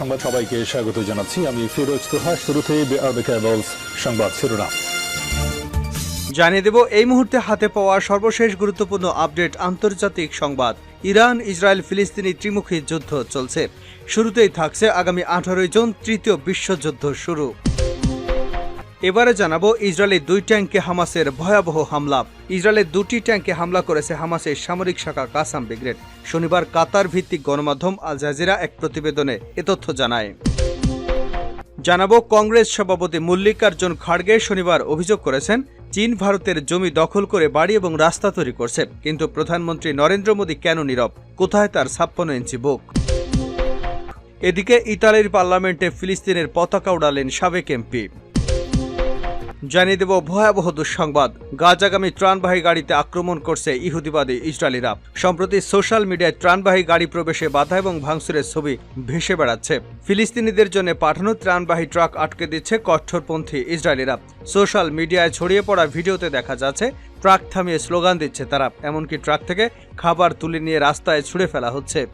সংবাদ সবাইকে স্বাগত জানাচ্ছি। আমি ফিরোজ তোহা শুরুতে কেবলস সংবাদ শিরোনাম। জানিয়ে দেব, এই মুহূর্তে হাতে পাওয়া সর্বশেষ গুরুত্বপূর্ণ আপডেট আন্তর্জাতিক সংবাদ। ইরান, ইসরায়েল, ফিলিস্তিনি ত্রিমুখী যুদ্ধ চলছে। শুরুতেই থাকছে আগামী আঠারোই জুন তৃতীয় বিশ্বযুদ্ধ শুরু। এবারে জানাব ইসরায়েলের দুই ট্যাঙ্কে হামাসের ভয়াবহ হামলা। ইসরায়েলের দুটি ট্যাঙ্কে হামলা করেছে হামাসের সামরিক শাখা কাসাম ব্রিগেড। শনিবার কাতার ভিত্তিক গণমাধ্যম আল জাজিরা এক প্রতিবেদনে এ তথ্য জানায়। জানাব কংগ্রেস সভাপতি মল্লিকার্জুন খাড়গে শনিবার অভিযোগ করেছেন, চীন ভারতের জমি দখল করে বাড়ি এবং রাস্তা তৈরি করছে, কিন্তু প্রধানমন্ত্রী নরেন্দ্র মোদী কেন নীরব? কোথায় তার ছাপ্পান্ন ইঞ্চি বুক? এদিকে ইতালির পার্লামেন্টে ফিলিস্তিনের পতাকা উড়ালেন সাবেক এমপি। জানিয়ে দেব ভয়াবহ দুঃসংবাদ। গাজাগামী ত্রাণবাহী গাড়িতে আক্রমণ করছে ইহুদিবাদী ইসরায়েলিরা। সম্প্রতি সোশ্যাল মিডিয়ায় ত্রাণবাহী গাড়ি প্রবেশে বাধা এবং ভাঙচুরের ছবি ভেসে বেড়াচ্ছে। ফিলিস্তিনিদের জন্য পাঠানো ত্রাণবাহী ট্রাক আটকে দিচ্ছে কঠোরপন্থী ইসরায়েলিরা। সোশ্যাল মিডিয়ায় ছড়িয়ে পড়া ভিডিওতে দেখা যাচ্ছে, ট্রাক থামিয়ে স্লোগান দিচ্ছে তারা। এমনকি ট্রাক থেকে খাবার তুলে নিয়ে রাস্তায় ছুড়ে ফেলা হচ্ছে।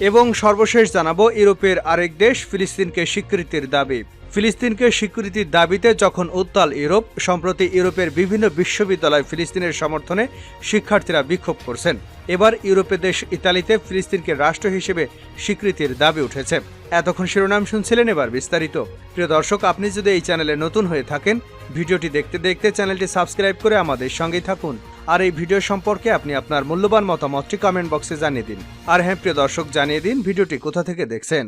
এবং সর্বশেষ জানাব, ইউরোপের আরেক দেশ ফিলিস্তিনকে স্বীকৃতির দাবি। ফিলিস্তিনকে স্বীকৃতির দাবিতে যখন উত্তাল ইউরোপ, সম্প্রতি ইউরোপের বিভিন্ন বিশ্ববিদ্যালয় ফিলিস্তিনের সমর্থনে শিক্ষার্থীরা বিক্ষোভ করছেন। এবার ইউরোপের দেশ ইতালিতে ফিলিস্তিনকে রাষ্ট্র হিসেবে স্বীকৃতির দাবি উঠেছে। এতক্ষণ শিরোনাম শুনছিলেন এবার বিস্তারিত। প্রিয় দর্শক, আপনি যদি এই চ্যানেলে নতুন হয়ে থাকেন, ভিডিওটি দেখতে দেখতে চ্যানেলটি সাবস্ক্রাইব করে আমাদের সঙ্গেই থাকুন। আর এই ভিডিও সম্পর্কে আপনি আপনার মূল্যবান মতামতটি কমেন্ট বক্সে জানিয়ে দিন। আর হ্যাঁ প্রিয় দর্শক, জানিয়ে দিন ভিডিওটি কোথা থেকে দেখছেন।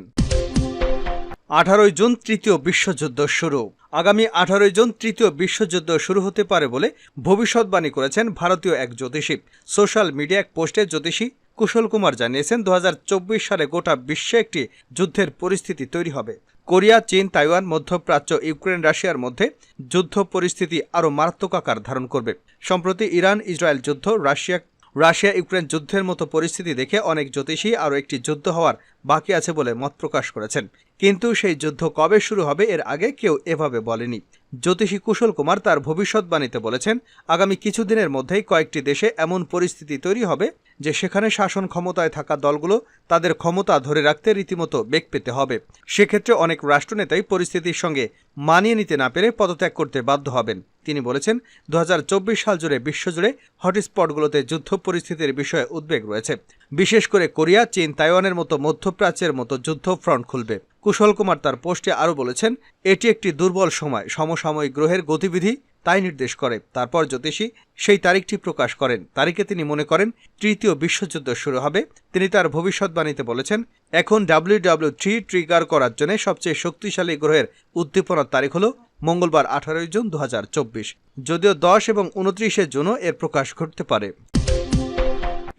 আঠারোই জুন তৃতীয় বিশ্বযুদ্ধ শুরু। আগামী আঠারোই জুন তৃতীয় বিশ্বযুদ্ধ শুরু হতে পারে বলে ভবিষ্যৎবাণী করেছেন ভারতীয় এক জ্যোতিষী। সোশ্যাল মিডিয়া এক পোস্টে জ্যোতিষী কুশল কুমার জানিয়েছেন, দুহাজার চব্বিশ সালে গোটা বিশ্বে একটি যুদ্ধের পরিস্থিতি তৈরি হবে। কোরিয়া, চীন, তাইওয়ান, মধ্যপ্রাচ্য, ইউক্রেন, রাশিয়ার মধ্যে যুদ্ধ পরিস্থিতি আরও মারাত্মক আকার ধারণ করবে। সম্প্রতি ইরান, ইসরায়েল যুদ্ধ, রাশিয়া রাশিয়া ইউক্রেন যুদ্ধের মতো পরিস্থিতি দেখে অনেক জ্যোতিষী আরও একটি যুদ্ধ হওয়ার বাকি আছে বলে মত প্রকাশ করেছেন। কিন্তু সেই যুদ্ধ কবে শুরু হবে এর আগে কেউ এভাবে বলেনি। জ্যোতিষী কুশল কুমার তার ভবিষ্যৎবাণীতে বলেছেন, আগামী কিছুদিনের মধ্যেই কয়েকটি দেশে এমন পরিস্থিতি তৈরি হবে যে সেখানে শাসন ক্ষমতায় থাকা দলগুলো তাদের ক্ষমতা ধরে রাখতে রীতিমতো বেগ পেতে হবে। সেক্ষেত্রে অনেক রাষ্ট্রনেতাই পরিস্থিতির সঙ্গে মানিয়ে নিতে না পেরে পদত্যাগ করতে বাধ্য হবেন। তিনি বলেছেন দু হাজার চব্বিশ সাল জুড়ে বিশ্বজুড়ে হটস্পটগুলোতে যুদ্ধ পরিস্থিতির বিষয়ে উদ্বেগ রয়েছে। বিশেষ করে কোরিয়া, চীন, তাইওয়ানের মতো মধ্যপ্রাচ্যের মতো যুদ্ধ ফ্রন্ট খুলবে। কুশল কুমার তার পোস্টে আরও বলেছেন, এটি একটি দুর্বল সময়, সমসাময়িক গ্রহের গতিবিধি, তাই নির্দেশ করে। তারপর জ্যোতিষী সেই তারিখটি প্রকাশ করেন। তারিখে তিনি মনে করেন, তৃতীয় বিশ্বযুদ্ধ শুরু হবে। তিনি তার ভবিষ্যৎবাণীতে বলেছেন, এখন ডাব্লিউ ডাব্লিউ থ্রি ট্রিগার করার জন্য সবচেয়ে শক্তিশালী গ্রহের উদ্দীপনার তারিখ হল মঙ্গলবার আঠারোই জুন দু হাজার চব্বিশ। যদিও দশ এবং উনত্রিশে জুনও এর প্রকাশ ঘটতে পারে।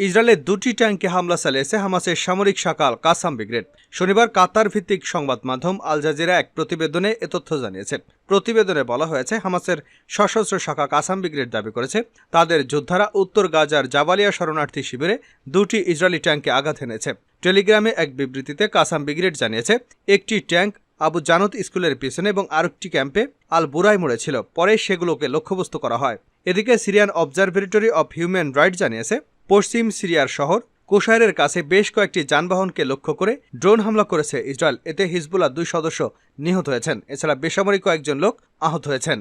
ইসরায়েলের দুটি ট্যাঙ্কে হামলা চালিয়েছে হামাসের সামরিক শাখা কাসাম ব্রিগেড। শনিবার কাতার ভিত্তিক সংবাদ মাধ্যম আল জাজিরা এক প্রতিবেদনে এ তথ্য জানিয়েছে। প্রতিবেদনে বলা হয়েছে, হামাসের সশস্ত্র শাখা কাসাম ব্রিগেড দাবি করেছে, তাদের যোদ্ধারা উত্তর গাজার জাবালিয়া শরণার্থী শিবিরে দুটি ইসরায়েলি ট্যাঙ্কে আঘাত এনেছে। টেলিগ্রামে এক বিবৃতিতে কাসাম ব্রিগেড জানিয়েছে, একটি ট্যাঙ্ক আবু জানত স্কুলের পিছনে এবং আরেকটি ক্যাম্পে আল বুরাই মোড়ে মরেছিল পরে সেগুলোকে লক্ষ্যবস্তু করা হয়। এদিকে Syrian observatory of human right জানিয়েছে পশ্চিম সিরিয়ার শহর কোশায়ের কাছে বেশ কয়েকটি যানবাহনকে লক্ষ্য করে ড্রোন হামলা করেছে ইসরায়েল। এতে হিজবুল্লাহ দুই সদস্য নিহত হয়েছেন। এছাড়া বেসামরিক কয়েকজন লোক আহত হয়েছেন।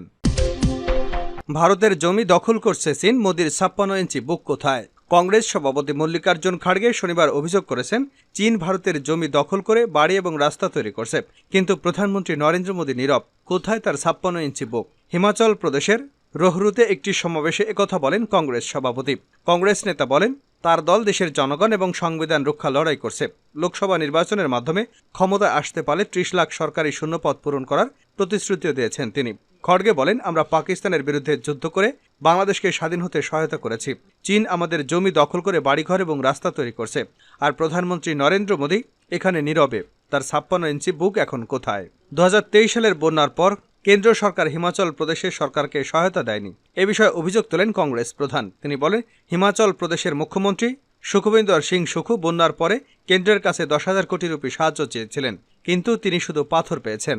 ভারতের জমি দখল করছে চীন, মোদির ছাপ্পান্ন ইঞ্চি বুক কোথায়? কংগ্রেস সভাপতি মল্লিকার্জুন খাড়গে শনিবার অভিযোগ করেছেন, চীন ভারতের জমি দখল করে বাড়ি এবং রাস্তা তৈরি করছে। কিন্তু প্রধানমন্ত্রী নরেন্দ্র মোদী নীরব। কোথায় তার ছাপ্পান্ন ইঞ্চি বুক? হিমাচল প্রদেশের রোহরুতে একটি সমাবেশে একথা বলেন কংগ্রেস সভাপতি। কংগ্রেস নেতা বলেন, তার দল দেশের জনগণ এবং সংবিধান রক্ষা লড়াই করছে। লোকসভা নির্বাচনের মাধ্যমে ক্ষমতায় আসতে পারলে ত্রিশ লাখ সরকারি শূন্যপদ পূরণ করার প্রতিশ্রুতিও দিয়েছেন তিনি। খড়গে বলেন, আমরা পাকিস্তানের বিরুদ্ধে যুদ্ধ করে বাংলাদেশকে স্বাধীন হতে সহায়তা করেছি। চীন আমাদের জমি দখল করে বাড়িঘর এবং রাস্তা তৈরি করছে। আর প্রধানমন্ত্রী নরেন্দ্র মোদী এখানে নীরবে। তার ছাপ্পান্ন ইঞ্চি বুক এখন কোথায়? দু হাজার তেইশ সালের বন্যার পর কেন্দ্র সরকার হিমাচল প্রদেশের সরকারকে সহায়তা দেয়নি। এ বিষয়ে অভিযোগ তোলেন কংগ্রেস প্রধান। তিনি বলেন, হিমাচল প্রদেশের মুখ্যমন্ত্রী সুখবিন্দর সিং সুখু বন্যার পরে কেন্দ্রের কাছে দশ হাজার কোটি রুপি সাহায্য চেয়েছিলেন, কিন্তু তিনি শুধু পাথর পেয়েছেন।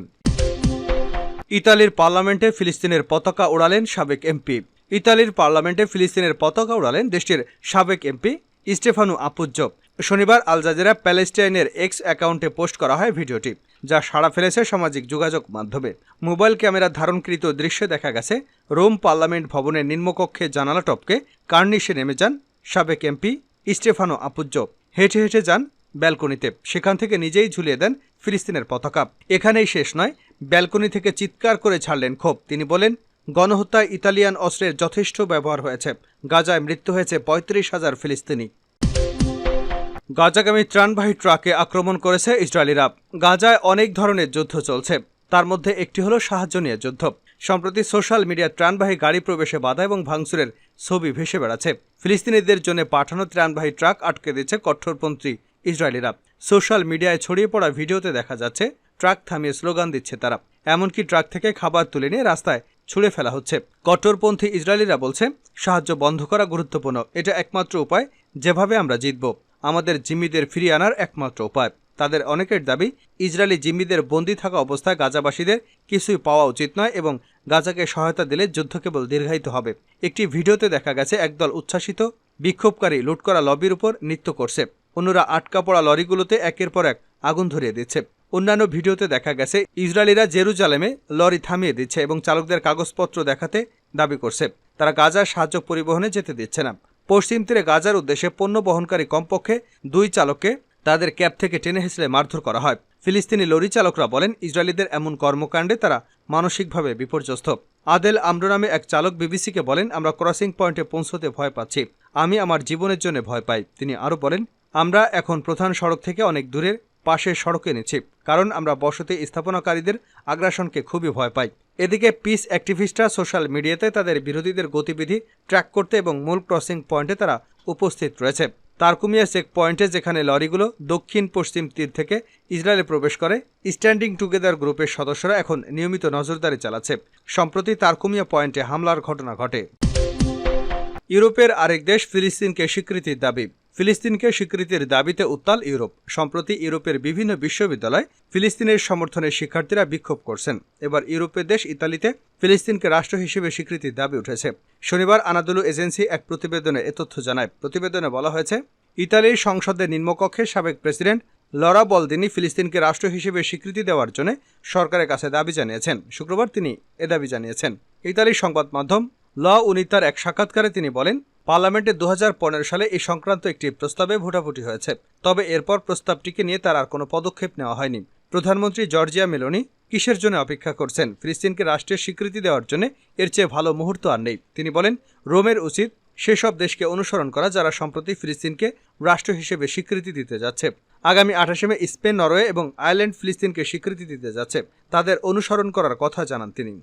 ইতালির পার্লামেন্টে ফিলিস্তিনের পতাকা উড়ালেন সাবেক এমপি। ইতালির পার্লামেন্টে ফিলিস্তিনের পতাকা উড়ালেন দেশটির সাবেক এমপি স্টেফানু আপুজ্জ। শনিবার আল জাজিরা প্যালেস্টাইনের এক্স অ্যাকাউন্টে পোস্ট করা হয় ভিডিওটি। যা সাড়া ফেলেছে সামাজিক যোগাযোগ মাধ্যমে। মোবাইল ক্যামেরা ধারণকৃত দৃশ্যে দেখা গেছে, রোম পার্লামেন্ট ভবনের নিম্নকক্ষে জানালা টপকে কার্নিশে নেমে যান সাবেক এমপি স্টেফানো আপুজ্জ। হেঁটে হেঁটে যান ব্যালকনিতে, সেখান থেকে নিজেই ঝুলিয়ে দেন ফিলিস্তিনের পতাকা। এখানেই শেষ নয়, ব্যালকনি থেকে চিৎকার করে ছাড়লেন ক্ষোভ। তিনি বলেন গণহত্যায় ইতালিয়ান অস্ত্রের যথেষ্ট ব্যবহার হয়েছে। গাজায় মৃত্যু হয়েছে পঁয়ত্রিশ হাজার ফিলিস্তিনি। গাজাগামী ত্রাণবাহী ট্রাকে আক্রমণ করেছে ইসরায়েলিরা। গাজায় অনেক ধরনের যুদ্ধ চলছে। তার মধ্যে একটি হলো সাহায্য নিয়ে যুদ্ধ। সম্প্রতি সোশ্যাল মিডিয়া ত্রাণবাহী গাড়ি প্রবেশে বাধা এবং ভাঙচুরের ছবি ভেসে বেড়াচ্ছে। ফিলিস্তিনিদের জন্য পাঠানো ত্রাণবাহী ট্রাক আটকে দিচ্ছে কঠোরপন্থী ইসরায়েলিরা। সোশ্যাল মিডিয়ায় ছড়িয়ে পড়া ভিডিওতে দেখা যাচ্ছে, ট্রাক থামিয়ে স্লোগান দিচ্ছে তারা। এমনকি ট্রাক থেকে খাবার তুলে নিয়ে রাস্তায় ছুড়ে ফেলা হচ্ছে। কঠোরপন্থী ইসরায়েলিরা বলছে, সাহায্য বন্ধ করা গুরুত্বপূর্ণ। এটা একমাত্র উপায়, যেভাবে আমরা জিতব। আমাদের জিম্মিদের ফিরিয়ে আনার একমাত্র উপায়। তাদের অনেকের দাবি, ইসরায়েলি জিম্মিদের বন্দী থাকা অবস্থায় গাজাবাসীদের কিছুই পাওয়া উচিত নয় এবং গাজাকে সহায়তা দিলে যুদ্ধ কেবল দীর্ঘায়িত হবে। একটি ভিডিওতে দেখা গেছে, একদল উচ্ছ্বাসিত, বিক্ষোভকারী লুট করা লবির উপর নৃত্য করছে। অন্যরা আটকা পড়া লরিগুলোতে একের পর এক আগুন ধরিয়ে দিচ্ছে। অন্যান্য ভিডিওতে দেখা গেছে, ইসরায়েলিরা জেরুজালেমে লরি থামিয়ে দিচ্ছে এবং চালকদের কাগজপত্র দেখাতে দাবি করছে। তারা গাজার সাহায্য পরিবহনে যেতে দিচ্ছে না। পশ্চিম তীরে গাজার উদ্দেশ্যে পণ্য বহনকারী কমপক্ষে দুই চালককে তাদের ক্যাব থেকে টেনে হেসলে মারধর করা হয়। ফিলিস্তিনি লরি চালকরা বলেন, ইসরায়েলিদের এমন কর্মকাণ্ডে তারা মানসিকভাবে বিপর্যস্ত। আদেল আমরো নামে এক চালক বিবিসিকে বলেন, আমরা ক্রসিং পয়েন্টে পৌঁছতে ভয় পাচ্ছি। আমি আমার জীবনের জন্য ভয় পাই। তিনি আরও বলেন, আমরা এখন প্রধান সড়ক থেকে অনেক দূরের পাশের সড়কে নিচ্ছি কারণ আমরা বসতি স্থাপনাকারীদের আগ্রাসনকে খুবই ভয় পাই। এদিকে পিস অ্যাক্টিভিস্টরা সোশ্যাল মিডিয়াতে তাদের বিরোধীদের গতিবিধি ট্র্যাক করতে এবং মূল ক্রসিং পয়েন্টে তারা উপস্থিত রয়েছে। তারকুমিয়া চেক পয়েন্টে যেখানে লরিগুলো দক্ষিণ পশ্চিম তীর থেকে ইসরায়েলে প্রবেশ করে, স্ট্যান্ডিং টুগেদার গ্রুপের সদস্যরা এখন নিয়মিত নজরদারি চালাচ্ছে। সম্প্রতি তারকুমিয়া পয়েন্টে হামলার ঘটনা ঘটে। ইউরোপের আরেক দেশ ফিলিস্তিনকে স্বীকৃতির দাবি ফিলিস্তিনকে স্বীকৃতির দাবিতে উত্তাল ইউরোপ। সম্প্রতি ইউরোপের বিভিন্ন বিশ্ববিদ্যালয় ফিলিস্তিনের সমর্থনে শিক্ষার্থীরা বিক্ষোভ করছেন। এবার ইউরোপের দেশ ইতালিতে ফিলিস্তিনকে রাষ্ট্র হিসেবে স্বীকৃতির দাবি উঠেছে। শনিবার আনাদুলু এজেন্সি এক প্রতিবেদনে এ তথ্য জানায়। প্রতিবেদনে বলা হয়েছে, ইতালির সংসদের নিম্নকক্ষে সাবেক প্রেসিডেন্ট লরা বলদিনি ফিলিস্তিনকে রাষ্ট্র হিসেবে স্বীকৃতি দেওয়ার জন্য সরকারের কাছে দাবি জানিয়েছেন। শুক্রবার তিনি এ দাবি জানিয়েছেন। ইতালির সংবাদ মাধ্যম ল উনিতার এক সাক্ষাৎকারে তিনি বলেন পার্লামেন্টে দু হাজার পনেরো সালে এই সংক্রান্ত একটি প্রস্তাবে ভোটাভুটি হয়েছে। তবে এরপর প্রস্তাবটিকে নিয়ে তার আর কোনো পদক্ষেপ নেওয়া হয়নি। প্রধানমন্ত্রী জর্জিয়া মেলোনি কিসের জন্য অপেক্ষা করছেন? ফিলিস্তিনকে রাষ্ট্রের স্বীকৃতি দেওয়ার জন্য এর চেয়ে ভালো মুহূর্ত আর নেই। তিনি বলেন, রোমের উচিত সেসব দেশকে অনুসরণ করা যারা সম্প্রতি ফিলিস্তিনকে রাষ্ট্র হিসেবে স্বীকৃতি দিতে যাচ্ছে। আগামী আঠাশে মে স্পেন, নরওয়ে এবং আয়ারল্যান্ড ফিলিস্তিনকে স্বীকৃতি দিতে যাচ্ছে। তাদের অনুসরণ করার কথা জানান তিনি।